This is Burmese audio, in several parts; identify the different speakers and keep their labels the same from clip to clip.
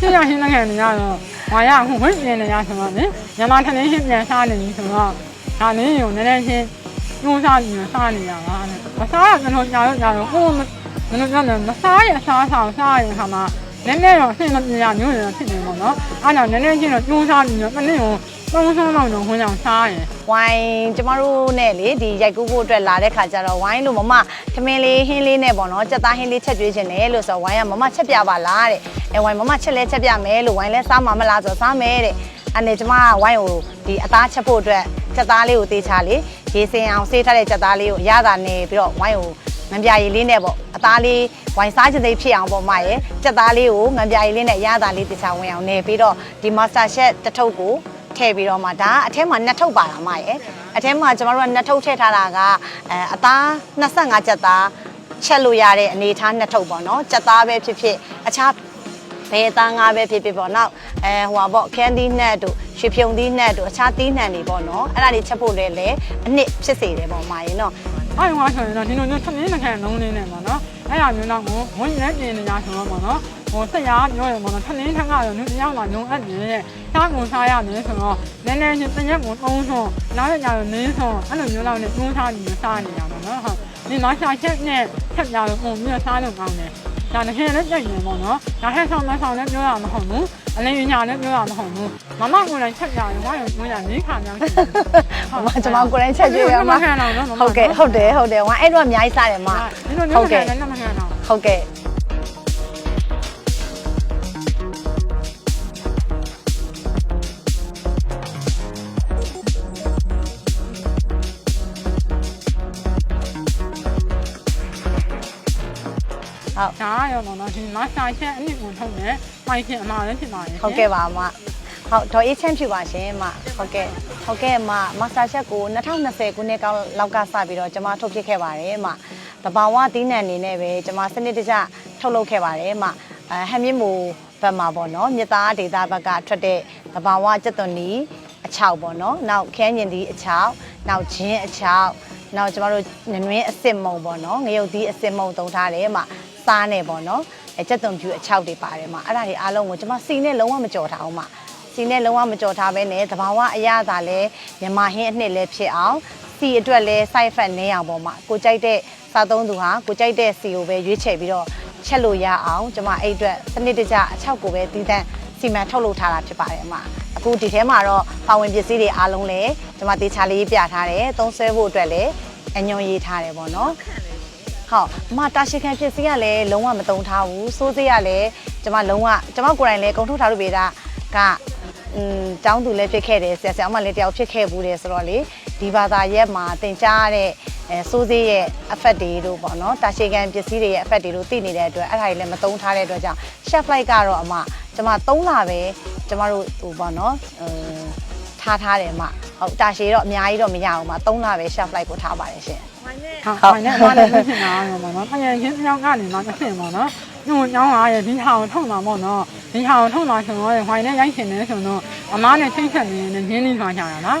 Speaker 1: ရှင်းရရှင်းတဲ့နေရတော့ငါရအခုဝင်ပြင်နေရဆိုတော့လေမြန်မာထင်းရှင်းပြန်စားနေပြီဆိုတော့ဒါနည်းကိုနည်းနည်းချင်းညှိုးစားပြီးစားနေရတာနဲ့မစားရကျွန်တော်ညာတော့ညာတော့ဟိုမကျွန်တော်ပြောတယ်မစားရစားဆောင်စားရင်ခါမှာနည်းနည်းတော့ရှင်းမပြရမျိုးနေတော့ဖြစ်နေပေါ့နော်အဲ့တော့နည်းနည်းချင်းတော့ညှိုးစားပြီးတော့တစ်နေ့ကို သုံးဆုံးလောက်တော့ခွင့်အောင်စားရင်
Speaker 2: ဝိုင်းကျမတို့နဲ့လေဒီရိုက်ကူးဖို့အတွက်လာတဲ့ခါကျတော့ဝိုင်းလို့မမထမင်းလေးဟင်းလေးနဲ့ပေါ့နော်ကြက်သားဟင်းလေးချက်ကျွေးခြင်းနဲ့လို့ဆိုတော့ဝိုင်းကမမချက်ပြပါလားတဲ့အဲဝိုင်းမမချက်လဲချက်ပြမယ်လို့ဝိုင်းလဲစားမှာမလားဆိုတော့စားမယ်တဲ့အဲ့နဲ့ကျမကဝိုင်းကိုဒီအသားချက်ဖို့အတွက်ကြက်သားလေးကိုတေးချလေရေစင်အောင်ဆေးထားတဲ့ကြက်သားလေးကိုရတာနေပြီးတော့ဝိုင်းကိုငံပြရည်လေးနဲ့ပေါ့အသားလေးဝိုင်းစားခြင်းသိဖြစ်အောင်ပေါ့မရဲ့ကြက်သားလေးကိုငံပြရည်လေးနဲ့ရတာလေးတေးချဝင်အောင်နေပြီးတော့ဒီ master chef တစ်ထုပ်ကို ထည့်ပြီးတော့မှဒါကအထဲမှာနှစ်ထုပ်ပါလာမရဲ့အထဲမှာကျမတို့ကနှစ်ထုပ်ထည့်ထားတာကအဲအသား25ကျက်သားချက်လို့ရတဲ့အနေထားနှစ်ထုပ်ပေါ့နော်ကျက်သားပဲဖြစ်ဖြစ်အခြားဘယ်သားငါပဲဖြစ်ဖြစ်ပေါ့နောက်အဲဟိုပါပေါ့ခန်းသီးနှက်တို့ရွှေဖြုံသီးနှက်တို့အခြားသီးနှံတွေပေါ့နော်အဲ့ဒါတွေချက်ဖို့လည်းလေအနှစ်ဖြစ်စေတယ်ပေါ့မာရင်တော့
Speaker 1: အဲ့ဒီမှာဆိုရင်တော့ဒီလိုမျိုးသမင်းမခံလုံးလေးနဲ့ပေါ့နော်အဲ့ဒါမျိုးတော့ကိုဝင်နေပြင်နေကြဆိုတော့ပေါ့နော် ဟိုဆက်ရပြောရင်ပေါ့နော်သမင်းထက်ကတော့လူတစ်ယောက်မှညုံအပ်နေတဲ့စားကုန်စားရမယ်ဆိုတော့နည်းနည်းချင်းတစ်ရက်ကိုသုံးဆုံးနောက်ရက်ကျတော့နင်းဆုံးအဲ့လိုမျိုးလောက်နဲ့တွန်းစားပြီးစားနေရမှာနော်ဟုတ်ဒီမှာရှာချက်နဲ့ချက်ကြတော့ပုံပြီးစားလို့ကောင်းတယ်ဒါနဲ့လည်းကြိုက်နေပေါ့နော်ဒါဟဲ့ဆောင်မဆောင်လည်းပြောရမှာမဟုတ်ဘူးအလင်းညာလည်းပြောရမှာမဟုတ်ဘူးမမကိုလည်းချက်ကြရင်ဘာလို့ပြောရမင်းခါများရှိတယ်
Speaker 2: မကျမကိုယ်တိုင်ချက်ကြွေးရမှာ
Speaker 1: ခံတော့နော်
Speaker 2: ဟုတ်ကဲ့ဟုတ်တယ်ဟုတ်တယ်ဝိုင်းအဲ့တော့အများကြီးစားတယ်မ
Speaker 1: ဒီလိုမျိုးခံလည်းမခံတော့
Speaker 2: ဟုတ်ကဲ့ဟုတ်
Speaker 1: ဒါ ရောပေါ့နော်ဒီမဆာချက်အနည်းကိုထုတ်တယ်ပိုင်ချက်အမှားလည်းဖြစ်ပါရဲ့
Speaker 2: ဟုတ်ကဲ့ပါအမဟုတ်ဒေါ်အေးချမ်းဖြူပါရှင်အမဟုတ်ကဲ့ဟုတ်ကဲ့အမမာစတာချက်ကို2020ခုနှစ်လောက်ကစပြီးတော့ကျွန်မထုတ်ဖြစ်ခဲ့ပါတယ်အမတဘာဝသီးနှံအနေနဲ့ပဲကျွန်မစနစ်တကျထုတ်လုပ်ခဲ့ပါတယ်အမအဲဟမ်မြင့်မူဘက်မှာပေါ့နော်မြစ်သားဒေတာဘက်ကထွက်တဲ့တဘာဝစက်သွန်နီအချောက်ပေါ့နော်နောက်ခန်းညင်ဒီအချောက်နောက်ဂျင်းအချောက်နောက်ကျမတို့နနွင်းအစစ်မုံပေါ့နော်ငရုတ်သီးအစစ်မုံသုံးထားတယ်အမ စားနေပေါ့နော်အဲစက်သွန်ဖြူအချောက်တွေပါတယ်အမအဲ့ဒါတွေအားလုံးကိုကျွန်မစီနဲ့လုံးဝမကြော်ထားအောင်အမစီနဲ့လုံးဝမကြော်ထားပဲနဲ့သဘာဝအရသာလဲမြန်မာဟင်းအနှစ်လဲဖြစ်အောင်စီအတွက်လဲ side effect နည်းအောင်ပေါ့မှာကိုကြိုက်တဲ့စားသုံးသူဟာကိုကြိုက်တဲ့စီကိုပဲရွေးချယ်ပြီးတော့ချက်လို့ရအောင်ကျွန်မအဲ့အတွက်စနစ်တကျအချောက်ကိုပဲတည်တံ့စီမံထုတ်လုပ်ထားတာဖြစ်ပါတယ်အမအခုဒီထဲမှာတော့ပါဝင်ပစ္စည်းတွေအားလုံးလဲကျွန်မတေချာလေးပြထားတယ်သုံးဆွဲဖို့အတွက်လဲအညွန်ရေးထားတယ်ပေါ့နော် ဟုတ်အမတာရှိခံဖြစ်စီကလည်းလုံးဝမတုံထားဘူးစိုးစေးကလည်းကျမလုံးဝကျမကိုယ်တိုင်လည်းကုံထုတ်ထားလို့ပေတာကအင်းတောင်းသူလည်းဖြစ်ခဲ့တယ်ဆရာဆရာမလည်းတယောက်ဖြစ်ခဲ့ဘူးတယ်ဆိုတော့လေဒီဘာသာရက်မှာသင်ကြားရတဲ့အဲစိုးစေးရဲ့ effect တွေတို့ပေါ့နော်တာရှိခံပစ္စည်းတွေရဲ့ effect တွေတို့သိနေတဲ့အတွက်အဲ့ဒါတွေလည်းမတုံထားတဲ့အတွက်ကြောင့် chef light ကတော့အမကျမ3လပဲကျမတို့ဟိုပေါ့နော်အင်းထားထားတယ်အမဟုတ်တာရှိတော့အများကြီးတော့မရအောင်အမ3လပဲ chef light ကိုထားပါတယ်ရှင်
Speaker 1: ဟုတ်ပါနဲ့အမလည်းဖြစ်နေတာရောပေါ့နော်အရင်ချင်းအကြောင်းကနေမှတစ်ဆင့်ပေါ့နော်ညို့ညောင်းလာရဲ့ဒီဟာကိုထုတ်လာပေါ့နော်ဒီဟာကိုထုတ်လာဆိုတော့ဟိုင်းနဲ့ရိုက်ရှင်နေဆိုတော့အမားနဲ့ချိန်ဆက်နေနေရင်းနှီးထွားကြတာလား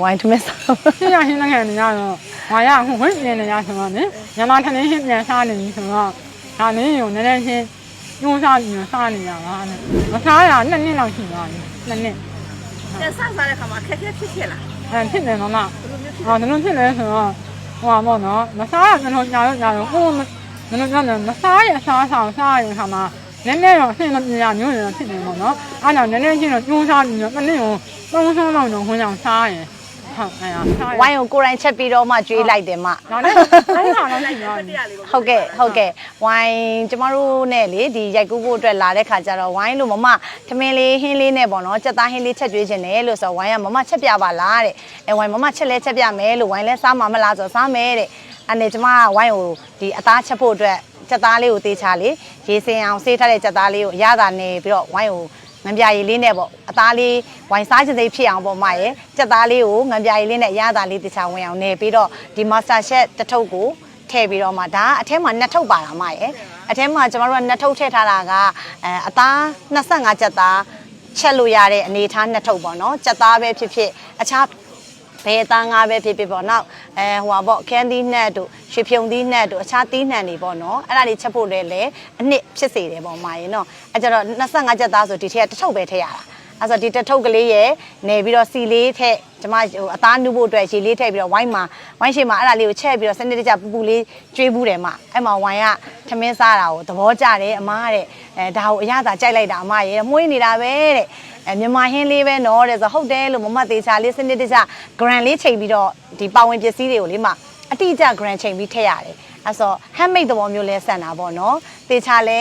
Speaker 2: ဝိုင်းထမင်းစား
Speaker 1: ရှင်းရရှင်းတဲ့နေရတော့ငါရအခုဝင်ပြင်နေရဆိုတော့လေမြန်မာထင်းရှင်းပြန်စားနေပြီဆိုတော့ဒါနည်းကိုနည်းနည်းချင်းညှိုးစားပြီးစားနေရတာနဲ့မစားရနှစ်နှစ်လောက်ရှိသွားပြီနှစ်နှစ်
Speaker 3: ကျဆဆတဲ့ခါမှာခက်ခဲဖြစ်ဖြစ်လား
Speaker 1: အဲဖြစ်နေတော့မှ
Speaker 3: ဘယ်လိုမျိုးဖြစ်
Speaker 1: အော်ဒါလို့ဖြစ်လဲဆိုတော့ဟိုပါပေါ့နော်မစားရကျွန်တော်ညာတော့ညာတော့ဟိုမကျွန်တော်ပြောတယ်မစားရစားဆောင်စားရင်ခါမှာနည်းနည်းတော့အဆင်မပြေရမျိုးတွေဖြစ်နေပေါ့နော်အဲ့တော့နည်းနည်းချင်းတော့ကျိုးစားပြီးတော့တစ်နေ့ကိုသုံးဆုံးလောက်တော့ခွင့်အောင်စားရင် ဟုတ်အဲ့ဒါစားရ
Speaker 2: ဝိုင်းကိုကိုယ်တိုင်ချက်ပြီးတော့မှကျွေးလိုက်တယ်မ
Speaker 1: ဒါနဲ့အဲ့ဒါတော့လိုက်ရော
Speaker 3: တရားလေးပေါ့
Speaker 2: ဟုတ်ကဲ့ဟုတ်ကဲ့ဝိုင်းကျမတို့နဲ့လေဒီရိုက်ကူးဖို့အတွက်လာတဲ့ခါကျတော့ဝိုင်းလို့မမထမင်းလေးဟင်းလေးနဲ့ပေါ့နော်ကြက်သားဟင်းလေးချက်ကျွေးခြင်းနဲ့လို့ဆိုတော့ဝိုင်းကမမချက်ပြပါလားတဲ့အဲဝိုင်းမမချက်လဲချက်ပြမယ်လို့ဝိုင်းလဲစားမှာမလားဆိုတော့စားမယ်တဲ့အဲ့နဲ့ကျမကဝိုင်းကိုဒီအသားချက်ဖို့အတွက်ကြက်သားလေးကိုတေးချလေရေစင်အောင်ဆေးထားတဲ့ကြက်သားလေးကိုအရသာနေပြီးတော့ဝိုင်းကို ငံပြရည်လေးနဲ့ပေါ့အသားလေးဝိုင်းစားခြင်းသိဖြစ်အောင်ပေါ့မရဲ့ကြက်သားလေးကိုငံပြရည်လေးနဲ့အရသာလေးတေချာဝင်အောင်နေပြီးတော့ဒီ master chef တစ်ထုပ်ကိုထည့်ပြီးတော့မှဒါကအထဲမှာနှစ်ထုပ်ပါလာမရဲ့အထဲမှာကျမတို့ကနှစ်ထုပ်ထည့်ထားတာကအဲအသား25ကျက်သားချက်လို့ရတဲ့အနေထားနှစ်ထုပ်ပေါ့နော်ကျက်သားပဲဖြစ်ဖြစ်အခြား ဘယ်သားငါပဲဖြစ်ဖြစ်ပေါ့နောက်အဲဟိုပါပေါ့ခန်းသီးနှက်တို့ရွှေဖြုံသီးနှက်တို့အခြားသီးနှံတွေပေါ့နော်အဲ့ဒါတွေချက်ဖို့လည်းလေအနှစ်ဖြစ်စေတယ်ပေါ့မာရင်နော်အဲ့ကြတော့25ချက်သားဆိုဒီထက်ကတစ်ထုပ်ပဲထည့်ရတာအဲ့ဆိုဒီတစ်ထုပ်ကလေးရဲ့နေပြီးတော့စီလေးထည့် ကျမဟိုအသားနုဖို့အတွက်ရေလေးထည့်ပြီးတော့ဝိုင်းမှာဝိုင်းရှိမှာအဲ့ဒါလေးကိုချက်ပြီးတော့စနစ်တကျပူပူလေးကျွေးဘူးတယ်မအဲ့မှာဝိုင်းကထမင်းစားတာကိုသဘောကျတယ်အမားတဲ့အဲဒါကိုအရသာကြိုက်လိုက်တာအမရဲ့မှုေးနေတာပဲတဲ့အဲမြန်မာဟင်းလေးပဲနော်တဲ့ဆိုဟုတ်တယ်လို့မမသေးချာလေးစနစ်တကျ grand လေးချိန်ပြီးတော့ဒီပါဝင်ပစ္စည်းတွေကိုလေးမှအတိအကျ grand ချိန်ပြီးထည့်ရတယ်အဲ့ဆို handmade သဘောမျိုးလဲဆန်တာပေါ့နော်သေချာလဲ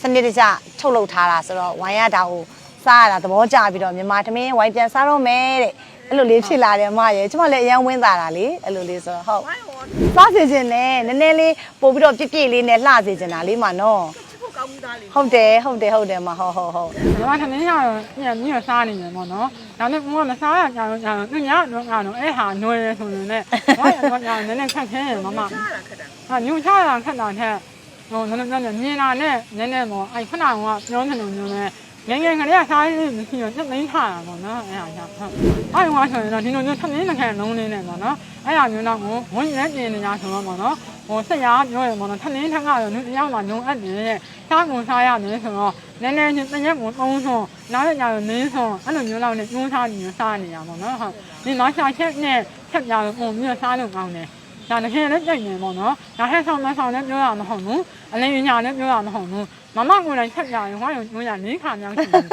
Speaker 2: စနစ်တကျထုတ်လုပ်ထားတာဆိုတော့ဝိုင်းရတာကိုစားရတာသဘောကျပြီးတော့မြန်မာသမင်းဝိုင်းပြန်စားတော့မယ်တဲ့ အဲ့လိုလေးဖြစ်လာတယ်အမရဲ့ကျမလည်းအရန်ဝင်းတာတာလေအဲ့လိုလေးဆိုတော့ဟုတ်
Speaker 3: ဝိုင်းရော
Speaker 2: စားစေခြင်းနဲ့နည်းနည်းလေးပို့ပြီးတော့ပြည့်ပြည့်လေးနဲ့လှစေခြင်းတာလေးမှနော်
Speaker 3: ချစ်ဖို့ကောင်းမှုသားလေး
Speaker 2: ဟုတ်တယ်ဟုတ်တယ်ဟုတ်တယ်မဟုတ်ဟုတ်ဟုတ်
Speaker 1: ညီမထမင်းရတော့ညညရစားနေတယ်ပေါ့နော်ဒါနဲ့ကိုကမစားရကြတော့ကြာတော့သူညတော့ကတော့အဲ့ဟာနွယ်ရဆိုနေနဲ့ဘာရတော့ကြာနည်းနည်းခက်ခဲရမမ
Speaker 3: စားတာခက်တာ
Speaker 1: ဟာညူချတာခက်တာထက်ဟိုနည်းနည်းမြင်လာနဲ့နည်းနည်းပေါ့အဲ့ခဏကပြောနေလို့မျိုးနဲ့ ငယ်ငယ်ကလေးကစားရင်းမရှိတော့တက်သိမ်းထားတာပေါ့နော်အဲ့ဟာကြောင့်ဟုတ်အဲ့ဟိုဆိုရင်တော့ဒီလိုမျိုးထမင်းတစ်ခါလုံးလေးနဲ့ပေါ့နော်အဲ့ဟာမျိုးတော့ကိုဝင်ရဲပြင်နေကြဆိုတော့ပေါ့နော်ဟိုဆက်ရပြောရပေါ့နော်ထမင်းထက်ကတော့လူတယောက်မှလုံးအပ်နေတဲ့စားကုန်စားရမယ်ဆိုတော့နည်းနည်းချင်းတရက်ကိုသုံးဆုံးနောက်ရကြတော့နင်းဆုံးအဲ့လိုမျိုးလောက်နဲ့ကျိုးစားနေစားနေရပါတော့ဟုတ်ဒီမရှာချက်နဲ့ချက်ပြလို့ပုံမျိုးစားလို့ကောင်းတယ် ဒါတကယ်လည်းကြိုက်နေပေါ့နော်ဒါဟဲ့ဆောင်မဆောင်လည်းပြောရမှာမဟုတ်ဘူးအလင်းညာလည်းပြောရမှာမဟုတ်ဘူးမမကိုယ်တိုင်ချက်ပြရင်ဟောရုံပြောရနေခါများရှိတယ်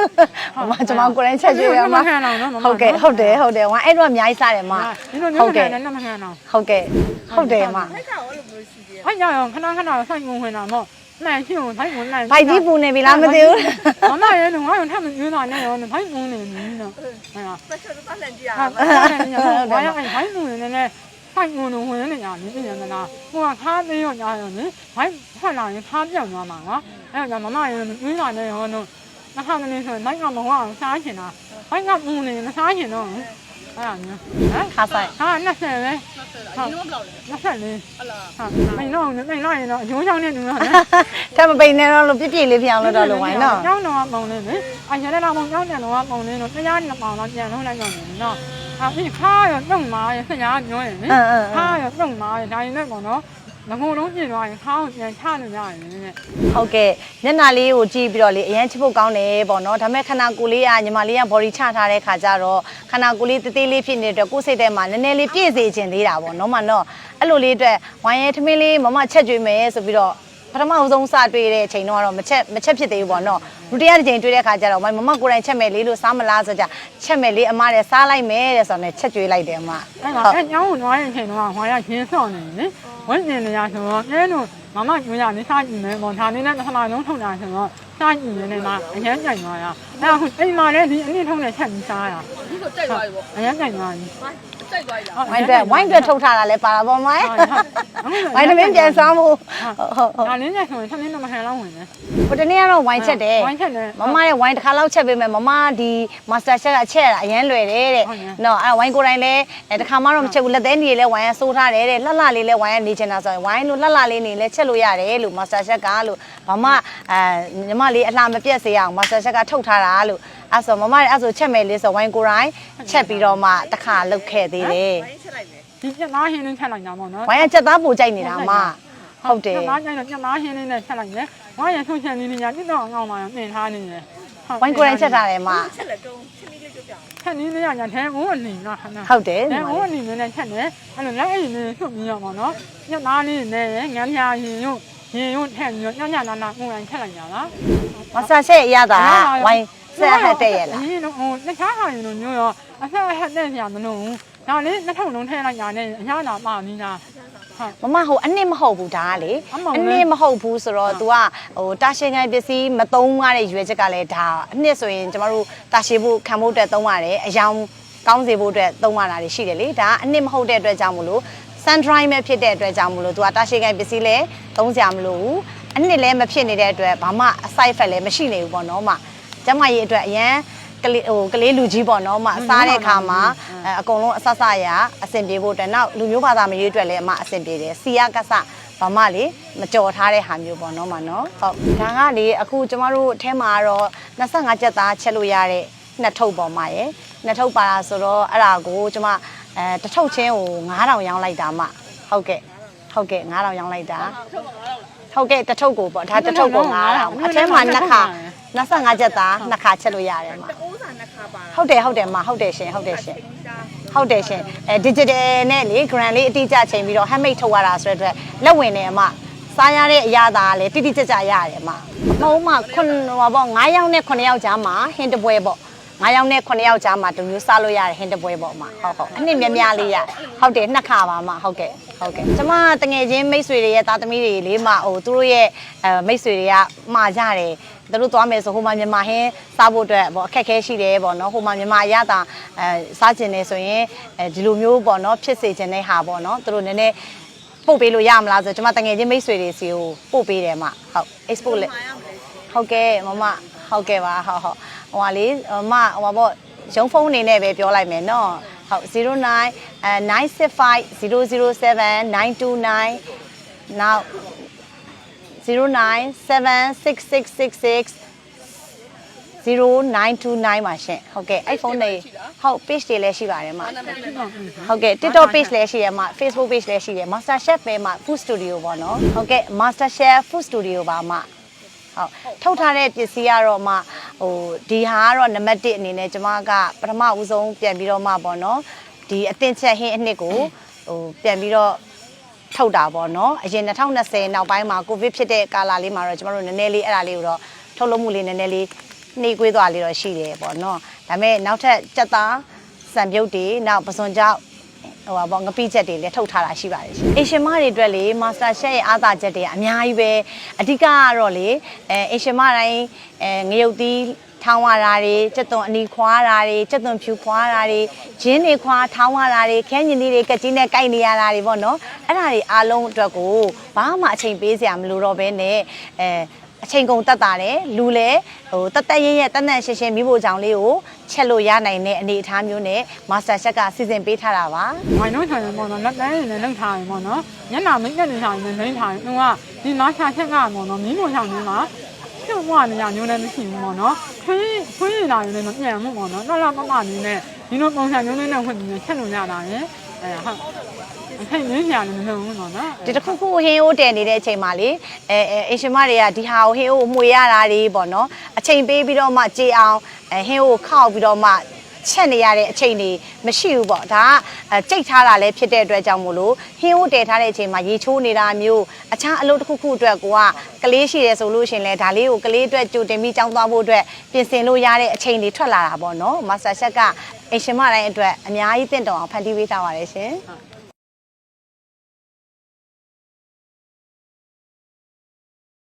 Speaker 2: မကျမကိုယ်တိုင်ချက်ကြည့်ရမှာ
Speaker 1: ခံအောင်နော်
Speaker 2: ဟုတ်ကဲ့ဟုတ်တယ်ဟုတ်တယ်ဝိုင်းအဲ့တော့အများကြီးစားတယ်မ
Speaker 1: ဒီလိုမျိုးခံလည်းမခံအောင်
Speaker 2: ဟုတ်ကဲ့ဟုတ်တယ်မ
Speaker 3: ဖိုက်ကရောလို့မျိုးရှိသေးတယ်
Speaker 1: အဲ့ကြောင့်ခဏခဏဆိုင်ကုန်ဝင်တာမို့မှန်ရှိုံဆိုင်ကုန်နိုင်
Speaker 2: ဘိုက်ကြီးပူနေပြီလားမသိဘူး
Speaker 1: မမရဲ့လုံငါရုံထပ်မယူတာနဲ့ရောဘိုက်ကုန်နေပြီနော်ဟုတ်လား
Speaker 3: စပက်ရှယ်တော့လက်ကြည့်ရ
Speaker 1: ဟာ
Speaker 3: အောင်
Speaker 1: ဘာရအဲ့ဘိုက်ကုန်နေနေ ဆိုင်ဝင်လို့ဝင်နေရတယ်ပြင်မလားဟိုကခါသေးရောညာရောနိမိုက်ဖက်လာရင်ခါပြောင်းသွားမှာကအဲ့ဒါကမမရင်မင်းလာနေရောတော့နှခါနေဆိုနိုင်ကမဟုတ်အောင်စားချင်တာမိုက်ကမူနေမစားချင်တော့အဲ့ဒါမျိုးဟမ်
Speaker 2: ခါဆိုင်
Speaker 1: ဟာ20ပဲ20
Speaker 3: အရင်တော့ဘယ်လောက်လဲ
Speaker 1: 20လေး
Speaker 3: ဟလာ
Speaker 1: ဟာမင်းတော့မင်းတော့ရင်တော့ရိုးချော
Speaker 2: င်းနေနေတော့ထမပိန်နေတော့လို့ပြည့်ပြည့်လေးပြောင်းလို့တော့လို့ဝိုင်းနော်
Speaker 1: ကျောင်းတော်ကပုံနေလေအရင်လည်းတော့ပုံကျောင်းတယ်တော့ပုံနေတော့တရားနှစ်ပေါင်တော့ပြန်လုံးလိုက်တော့နော် 啊，你看呀，弄嘛也是家牛人
Speaker 2: အ，င်းအင်းအ
Speaker 1: 看
Speaker 2: င်း
Speaker 1: 呀，弄嘛也家那个呢，那我东西的话，看我见看着家人呢。
Speaker 2: ဟုတ်ကဲ့မျက်နှာလေးကိုကြည့်ပြီးတော့လေအရန်ချစ်ဖို့ကောင်းတယ်ပေါ့နော်ဒါပေမဲ့ခန္ဓာကိုယ်လေးကညီမလေးက body ချထားတဲ့ခါကျတော့ခန္ဓာကိုယ်လေးတေးသေးလေးဖြစ်နေတဲ့အတွက်ကိုယ်စိတ်ထဲမှာနည်းနည်းလေးပြည့်စေခြင်းသေးတာပေါ့နော်မနော်အဲ့လိုလေးအတွက်ဝိုင်းရဲထမင်းလေးမမချက်ကြွေးမယ်ဆိုပြီးတော့ပထမအဆုံးစတွေ့တဲ့အချိန်တော့မချက်မချက်ဖြစ်သေးဘူးပေါ့နော် ဒုတိယတစ်ချိန်တွေ့တဲ့ခါကျတော့မမကိုယ်တိုင်ချက်မယ်လေးလို့စားမလားဆိုကြချက်မယ်လေးအမတဲ့စားလိုက်မယ်တဲ့ဆိုတော့ချက်ကြွေးလိုက်တယ်အမ
Speaker 1: အဲ့ဒါအဲ့ကျောင်းကိုသွားရင်ချိန်တော့ဟောရခင်းစော့နေလေဝင်းနေနေရဆိုတော့အဲလိုမမကျွေးရနေစားကြည့်မယ်ပေါ့ဒါလေးနဲ့ပထမဆုံးထုတ်တာဆိုတော့စားကြည့်နေနေမှာအရင်ကြိုင်သွားရအဲ့အခုအိမ်မှာလည်းဒီအနည်းထုံးနဲ့ချက်ပြီးစားရ
Speaker 3: ဒီဆိုကြိုက်သွားပြီပေါ့
Speaker 1: အရင်ကြိုင်သွားပြီ
Speaker 3: ဝိုင်းကြိုက်သွားပြီလား
Speaker 2: ဝိုင်းအတွက်ဝိုင်းအတွက်ထုတ်ထားတာလဲပါတာပေါ့မိုင်းဝိုင်းသမင်းပြန်စားမှုဟုတ်ဟုတ်ဟုတ်
Speaker 1: ဒါလေးနဲ့ဆိုရင်သမင်းတော့မခံတော့ဝင်နေ
Speaker 2: ဟိုတနေ့ကတော့ဝိုင်းချက်တယ်
Speaker 1: ဝိုင်းချက်တယ်
Speaker 2: မမရဲ့ဝိုင်းတစ်ခါလောက်ချက်ပေးမယ်မမဒီမာစတာချက်ကချက်ရတာအရင်လွယ်တယ်တဲ့
Speaker 1: ဟုတ်ရဲ့
Speaker 2: နော်အဲ့ဝိုင်းကိုယ်တိုင်လည်းအဲတစ်ခါမှတော့မချက်ဘူးလက်သေးနေလည်းဝိုင်းရစိုးထားတယ်တဲ့လှလှလေးလည်းဝိုင်းရနေချင်တာဆိုရင်ဝိုင်းလို့လှလှလေးနေလည်းချက်လို့ရတယ်လို့မာစတာချက်ကလို့မမအဲညီမလေးအလှမပြတ်စေရအောင်မာစတာချက်ကထုတ်ထားတာလို့ အဲ့ဆိုမမရဲ့အဲ့ဆိုချက်မယ်လေးဆိုဝိုင်းကိုယ်တိုင်ချက်ပြီးတော့မှတစ်ခါလုတ်ခဲ့သေးတယ်
Speaker 3: ဝိုင်းချက်လိုက်မယ်
Speaker 1: ဒီပြသားဟင်းလေးချက်လိုက်တာပေါ့နော်
Speaker 2: ဝိုင်းကချက်သားပူကြိုက်နေတာမဟုတ်တယ်
Speaker 1: ပြသားကြိုက်တော့ပြသားဟင်းလေးနဲ့ချက်လိုက်တယ်ဝိုင်းရထုတ်ချက်လေးနေရတိတော့အောင်အောင်လာပြင်ထားနေတယ်
Speaker 2: ဝိုင်းကိုယ်တိုင်ချက်ထားတယ်မ
Speaker 3: ချက်လက်တုံးချက်လေးလေးကြပြအောင်
Speaker 1: ချက်နည်းလေးရညာထဲဘိုးအနေနော်ခဏ
Speaker 2: ဟုတ်တယ်
Speaker 1: အဲဘိုးအနေနဲ့ချက်တယ်အဲ့လိုလက်အိမ်လေးထုတ်ပြီးတော့ပေါ့နော်ပြသားလေးနဲ့ငန်းပြာရင်ရုပ်ရင်ရုပ်ထက်ပြီးတော့ညညနာနာကိုယ်တိုင်ချက်လိုက်ကြလား
Speaker 2: မဆာချက်ရတာဝိုင်း ဆက်ဟတ်တဲ့ရလား
Speaker 1: ဒီတော့ဟိုလက်ချားဟာရင်တို့မျိုးရောအဆက်ဟက်တဲ့ညာမလို့ဒါလေးနှစ်ထုံလုံးထဲလိုက်ညာနဲ့အညာနာပါနီးနာဟုတ်
Speaker 2: မမဟိုအနှစ်မဟုတ်ဘူးဒါကလေ
Speaker 1: အမှန်ပဲ
Speaker 2: အနှစ်မဟုတ်ဘူးဆိုတော့ तू ကဟိုတာရှင်းခိုင်ပစ္စည်းမသုံးရတဲ့ရွယ်ချက်ကလည်းဒါအနှစ်ဆိုရင်ကျမတို့တာရှည်ဖို့ခံဖို့အတွက်သုံးရတယ်အယောင်ကောင်းစေဖို့အတွက်သုံးရတာတွေရှိတယ်လေဒါကအနှစ်မဟုတ်တဲ့အတွက်ကြောင့်မလို့ sun dry မဲ့ဖြစ်တဲ့အတွက်ကြောင့်မလို့ तू ကတာရှည်ခိုင်ပစ္စည်းလည်းသုံးစရာမလိုဘူးအနှစ်လည်းမဖြစ်နေတဲ့အတွက်ဘာမှ side effect လည်းမရှိနေဘူးပေါ့နော်မ ကျမကြီးအတွက်အရန်ကလေးဟိုကလေးလူကြီးပေါ့နော်မစားတဲ့အခါမှာအဲအကုန်လုံးအဆဆရအဆင်ပြေဖို့အတွက်နောက်လူမျိုးဘာသာမရေးအတွက်လည်းအမအဆင်ပြေတယ်စီရကဆဘာမှလေမကြော်ထားတဲ့ဟာမျိုးပေါ့နော်မနော်ဟုတ်ဒါကလေအခုကျမတို့အထဲမှာကတော့25ကျက်သားချက်လို့ရတဲ့နှစ်ထုပ်ပေါ်မှာရယ်နှစ်ထုပ်ပါတာဆိုတော့အဲ့ဒါကိုကျမအဲတစ်ထုပ်ချင်းကို9000ရောင်းလိုက်တာမှဟုတ်ကဲ့ဟုတ်ကဲ့9000ရောင်းလိုက်တာ
Speaker 3: ထုတ်ပါတော့လား
Speaker 2: ဟုတ်ကဲ့တစ်ထုပ်ကိုပေါ့ဒါတစ်ထုပ်ကို9000အထဲမှာနှစ်ခါ 25ချက်သားနှစ်ခါချက်လို့ရတယ်မှာ
Speaker 3: အိုးစာနှစ်ခါပါ
Speaker 2: ဟုတ်တယ်ဟုတ်တယ်မှာဟုတ်တယ်ရှင်ဟုတ်တယ်ရှင်
Speaker 3: ဒါ
Speaker 2: ဟုတ်တယ်ရှင်အဲ digital နဲ့လေ grand လေးအတိအကျချိန်ပြီးတော့ handmade ထုတ်ရတာဆိုတဲ့အတွက်လက်ဝင်နေအမစားရတဲ့အရာသာကလည်းတိတိကျကျရတယ်အမမဟုတ်မှခုနဟောပေါ့9ယောက်နဲ့9ယောက်ကြားမှာဟင်းတပွဲပေါ့9ယောက်နဲ့9ယောက်ကြားမှာတူမျိုးစားလို့ရတယ်ဟင်းတပွဲပေါ့အမဟုတ်ဟုတ်အနှစ်များများလေးရဟုတ်တယ်နှစ်ခါပါအမဟုတ်ကဲ့ဟုတ်ကဲ့ကျမတငယ်ချင်းမိတ်ဆွေတွေရဲ့သားသမီးတွေလေးမှဟိုသူတို့ရဲ့အဲမိတ်ဆွေတွေကမှာကြတယ် သူတို့သွားမယ်ဆိုဟိုမှာမြန်မာဟင်းစားဖို့အတွက်ပေါ့အခက်အခဲရှိတယ်ပေါ့နော်ဟိုမှာမြန်မာအရသာအဲစားကျင်နေဆိုရင်အဲဒီလိုမျိုးပေါ့နော်ဖြစ်စေခြင်းတဲ့ဟာပေါ့နော်သူတို့နည်းနည်းပို့ပေးလို့ရမလားဆိုကျွန်မတငယ်ချင်းမိတ်ဆွေတွေစီကိုပို့ပေးတယ်မှာဟုတ် export လက်
Speaker 3: မာရမလဲ
Speaker 2: ဟုတ်ကဲ့မမဟုတ်ကဲ့ပါဟုတ်ဟုတ်ဟိုပါလေမဟိုပါပေါ့ရုံးဖုန်းအနေနဲ့ပဲပြောလိုက်မယ်နော်ဟုတ်09အဲ965 007 929 now 09766666 0929ပါရှင်ဟုတ်ကဲ့အဲ့ဖုန်းတွေဟုတ် page တွေလည်းရှိပါတယ်မှာ
Speaker 3: နာမည်လည်း
Speaker 2: ဟုတ်ကဲ့ TikTok page လည်းရှိရမှာ Facebook page လည်းရှိတယ် Master Chef ပဲမှာ Food Studio ပေါ့နော်ဟုတ်ကဲ့ Master Chef Food Studio ပါမှာဟုတ်ထုတ်ထားတဲ့ပစ္စည်းကတော့မှဟိုဒီဟာကတော့နံပါတ်1အနေနဲ့ကျွန်မကပထမဦးဆုံးပြန်ပြီးတော့မှပေါ့နော်ဒီအသင်ချက်ဟင်းအနှစ်ကိုဟိုပြန်ပြီးတော့ ထုတ်တာပေါ့နော်အရင်2020နောက်ပိုင်းမှာကိုဗစ်ဖြစ်တဲ့ကာလလေးမှာတော့ကျွန်တော်တို့နည်းနည်းလေးအဲ့ဒါလေးကိုတော့ထုတ်လုပ်မှုလေးနည်းနည်းလေးနှိကွေးသွားလေးတော့ရှိတယ်ပေါ့နော်ဒါပေမဲ့နောက်ထပ်စက်သားစံပြုတ်တွေနောက်ပစွန်ကြောက် ဟိုပါပေါ့ငပိချက်တွေလည်းထုတ်ထားတာရှိပါတယ်ရှင်။အေရှင်မတွေအတွက်လေမာစတာရှက်ရဲ့အားသာချက်တွေကအများကြီးပဲအဓိကကတော့လေအဲအေရှင်မတိုင်းအဲငရုတ်သီးထောင်းရတာတွေစက်သွန်အနီခွာတာတွေစက်သွန်ဖြူခွာတာတွေဂျင်းတွေခွာထောင်းရတာတွေခဲညင်လေးတွေကကြီးနဲ့ကိုက်နေရတာတွေပေါ့နော်အဲ့ဒါတွေအားလုံးအတွက်ကိုဘာမှအချိန်ပေးစရာမလိုတော့ဘဲနဲ့အဲ အချိန်ကုန်တက်တာတယ်လူလဲဟိုတက်တက်ရဲရဲတက်တက်ရှင်းရှင်းမိဖို့ကြောင့်လေးကိုချက်လို့ရနိုင်တဲ့အနေအထားမျိုးနဲ့မာစတာရှက်ကစီစဉ်ပေးထားတာပါ
Speaker 1: မိုင်းတော့ဆိုင်ပေါ့နော်လက်တန်းနေနဲ့လုံထားရင်ပေါ့နော်ညနာမိတ်နဲ့နေထားရင်လည်းလိမ့်ထားရင်သူကဒီနားချချက်ကပေါ့နော်မင်းတို့ဆောင်နေမှာပြုတ်သွားနေရမျိုးလည်းမရှိဘူးပေါ့နော်ခွေးခွေးနေတာရင်လည်းမပြန်ဘူးပေါ့နော်တော့လာမမနေနဲ့ဒီလိုပုံစံမျိုးလေးနဲ့ဝင်ပြီးချက်လို့ရတာရင်အဲဟုတ်အ ထိတ်ရင်းညာလည်းမဟုတ်ဘူးပေါ့နော်
Speaker 2: ဒီတစ်ခုခုဟင်းအိုးတယ်နေတဲ့အချိန်မှာလေအဲအဲအင်ရှင်မတွေကဒီဟာကိုဟင်းအိုးမှွေရတာတွေပေါ့နော်အချိန်ပေးပြီးတော့မှကြေအောင်အဲဟင်းအိုးခောက်ပြီးတော့မှချက်နေရတဲ့အချိန်တွေမရှိဘူးပေါ့ဒါကအဲကြိတ်ထားတာလည်းဖြစ်တဲ့အတွက်ကြောင့်မို့လို့ဟင်းအိုးတည်ထားတဲ့အချိန်မှာရေချိုးနေတာမျိုးအခြားအလုပ်တစ်ခုခုအတွက်ကိုကကလေးရှိတယ်ဆိုလို့ရှရင်လဲဒါလေးကိုကလေးအတွက်ကြိုတင်ပြီးကြောင်းသွားဖို့အတွက်ပြင်ဆင်လို့ရတဲ့အချိန်တွေထွက်လာတာပေါ့နော်မာစတာချက်ကအင်ရှင်မတိုင်းအတွက်အများကြီးတင့်တော်အောင်ဖန်တီးပေးထားပါတယ်ရှင်
Speaker 1: ဟုတ်